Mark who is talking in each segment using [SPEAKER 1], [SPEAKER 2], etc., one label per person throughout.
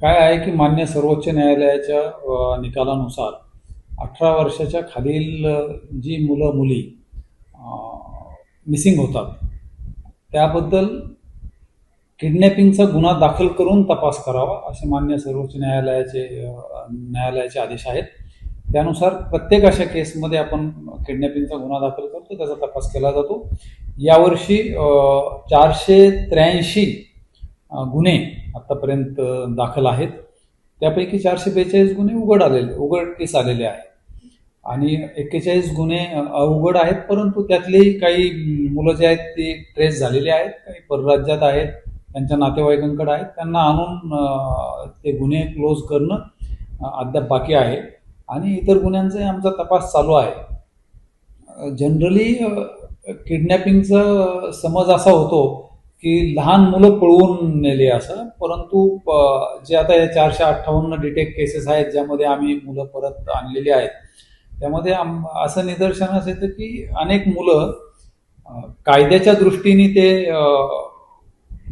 [SPEAKER 1] काय आहे की मान्य सर्वोच्च न्यायालयाच्या निकालानुसार अठरा वर्षाच्या खालील जी मुलं मुली मिसिंग होतात त्याबद्दल किडनॅपिंगचा गुन्हा दाखल करून तपास करावा असे मान्य सर्वोच्च न्यायालयाचे न्यायालयाचे आदेश आहेत. त्यानुसार प्रत्येक अशा केसमध्ये आपण किडनॅपिंगचा गुन्हा दाखल करतो त्याचा तपास केला जातो. यावर्षी चारशे त्र्याऐंशी गुन्हे आत्तापर्यंत दाखल आहेत. त्यापैकी चारशे बेचाळीस गुन्हे उघड आलेले उघडकीस आलेले आहेत. आणि एक्केचाळीस गुन्हे अवघड आहेत परंतु त्यातलेही काही मुलं जे आहेत ते ट्रेस झालेले आहेत काही परराज्यात आहेत त्यांच्या नातेवाईकांकडे आहेत. त्यांना आणून ते गुन्हे क्लोज करणं अद्याप बाकी आहे. आणि इतर गुन्ह्यांचाही आमचा तपास चालू आहे. जनरली किडनॅपिंगचा समज असा होतो की लहान मुलं पळवून नेले असं परंतु प- जे आता या चारशे अठ्ठावन्न डिटेक्ट केसेस आहेत ज्यामध्ये आम्ही मुलं परत आणलेली आहेत त्यामध्ये आम असं निदर्शनास येतं की अनेक मुलं कायद्याच्या दृष्टीने ते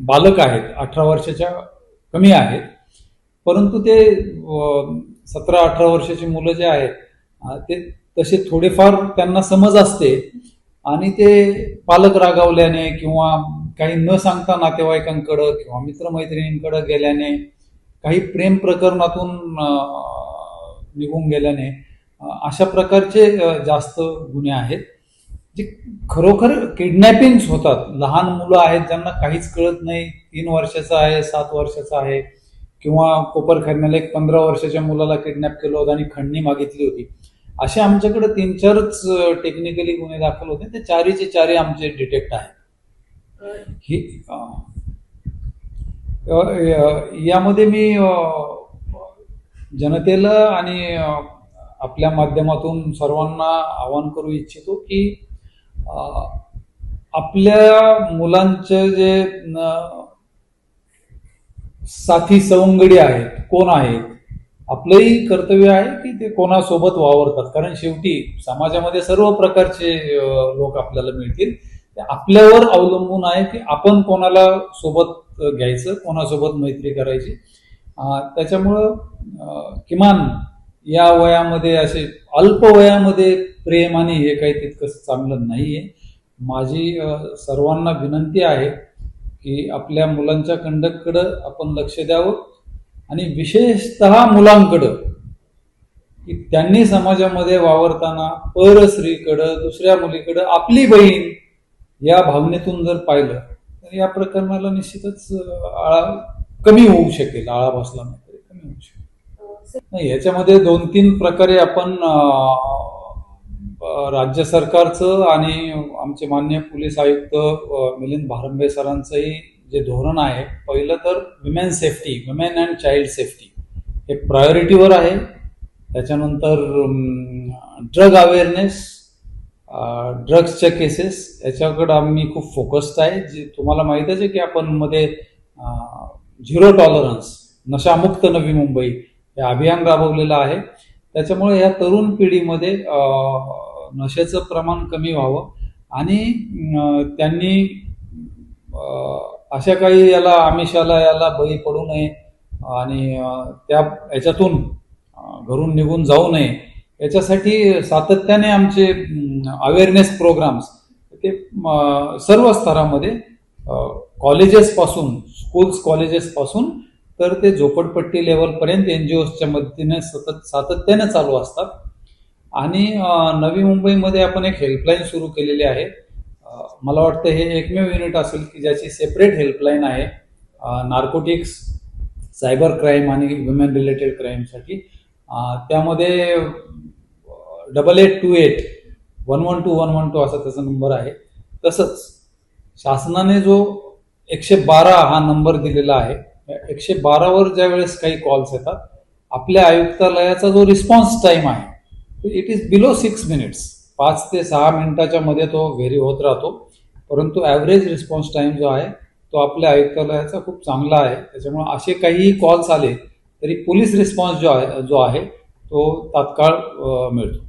[SPEAKER 1] बालक आहेत अठरा वर्षाच्या कमी आहेत परंतु ते सतरा अठरा वर्षाची मुलं जे आहेत ते तसे थोडेफार त्यांना समज असते आणि ते पालक रागावल्याने किंवा काही न सांगता नातेवाईकांकडं किंवा मित्रमैत्रिणींकडं गेल्याने काही प्रेम प्रकरणातून निघून गेल्याने अशा प्रकारचे जास्त गुन्हे आहेत जे खरोखर किडनॅपिंग्स होतात. लहान मुलं आहेत ज्यांना काहीच कळत नाही तीन वर्षाचं आहे सात वर्षाचं आहे किंवा कोपरखैरण्याला एक पंधरा वर्षाच्या मुलाला किडनॅप केलं होतं आणि खंडणी मागितली होती. असे आमच्याकडे तीन चारच टेक्निकली गुन्हे दाखल होते. ते चारीचे चारी आमचे डिटेक्ट आहेत. यामध्ये मी जनतेला आणि आपल्या माध्यमातून सर्वांना आवाहन करू इच्छितो की आपल्या मुलांचे जे साथी सवंगडी आहेत कोण आहेत आपलंही कर्तव्य आहे की ते कोणासोबत वावरतात? कारण शेवटी समाजामध्ये सर्व प्रकारचे लोक आपल्याला मिळतील. आपल्यावर अवलंबून आहे की आपण कोणाला सोबत घ्यायचं कोणासोबत मैत्री करायची. त्याच्यामुळं किमान या वयामध्ये असे अल्प वयामध्ये प्रेम आणि हे काही तितकंच चांगलं नाही आहे माझी सर्वांना विनंती आहे की आपल्या मुलांच्या कंडककडं आपण लक्ष द्यावं आणि विशेषतः मुलांकडं की त्यांनी समाजामध्ये वावरताना परस्त्रीकडं दुसऱ्या मुलीकडं आपली बहीण या भावनेतून जर पाहिलं तर या प्रकरणाला निश्चितच आळा कमी होऊ शकेल आळा बसला नाही तरी कमी होऊ शकेल. नाही याच्यामध्ये दोन तीन प्रकारे आपण राज्य सरकारचं आणि आमचे मान्य पोलीस आयुक्त मिलिंद भारंबे सरांचंही जे धोरण आहे पहिलं तर women safety women and child safety हे प्रायोरिटीवर आहे. त्याच्यानंतर ड्रग अवेअरनेस ड्रग्सच्या केसेस याच्याकडं आम्ही खूप फोकस्ड आहे. जे तुम्हाला माहीतच आहे की आपण मध्ये झिरो टॉलरन्स नशामुक्त नवी मुंबई हे अभियान राबवलेलं आहे. त्याच्यामुळे या तरुण पिढीमध्ये नशेचं प्रमाण कमी व्हावं. आणि त्यांनी अशा काही याला आमिषाला याला बळी पडू नये. आणि त्या याच्यातून घरून निघून जाऊ नये. याच्यासाठी सातत्याने आमचे अवेअरनेस प्रोग्राम्स ते सर्व स्तरामध्ये कॉलेजेसपासून स्कूल्स कॉलेजेसपासून तर ते झोपडपट्टी लेवलपर्यंत एन जी ओच्या मदतीने सतत सातत्याने चालू असतात. आणि नवी मुंबईमध्ये आपण एक हेल्पलाईन सुरू केलेली आहे. मला वाटतं हे एकमेव युनिट असेल की ज्याची सेपरेट हेल्पलाईन आहे नार्कोटिक्स सायबर क्राईम आणि वुमेन रिलेटेड क्राईमसाठी त्यामध्ये double eight two eight one one two one one two असा त्याचा नंबर आहे. तसंच शासनाने जो एकशे बारा हा नंबर दिलेला आहे एकशे बारावर ज्या वेळेस काही कॉल्स येतात आपल्या आयुक्तालयाचा जो रिस्पॉन्स टाईम आहे it is below six minutes पाच ते सहा मिनिटाच्या मध्ये तो व्हेरी होत राहतो. परंतु ॲव्हरेज रिस्पॉन्स टाईम जो आहे तो आपल्या आयुक्तालयाचा खूप चांगला आहे. त्याच्यामुळे असे काहीही कॉल्स आले तरी पोलीस रिस्पॉन्स जो आहे जो आहे तो तात्काळ मिळतो.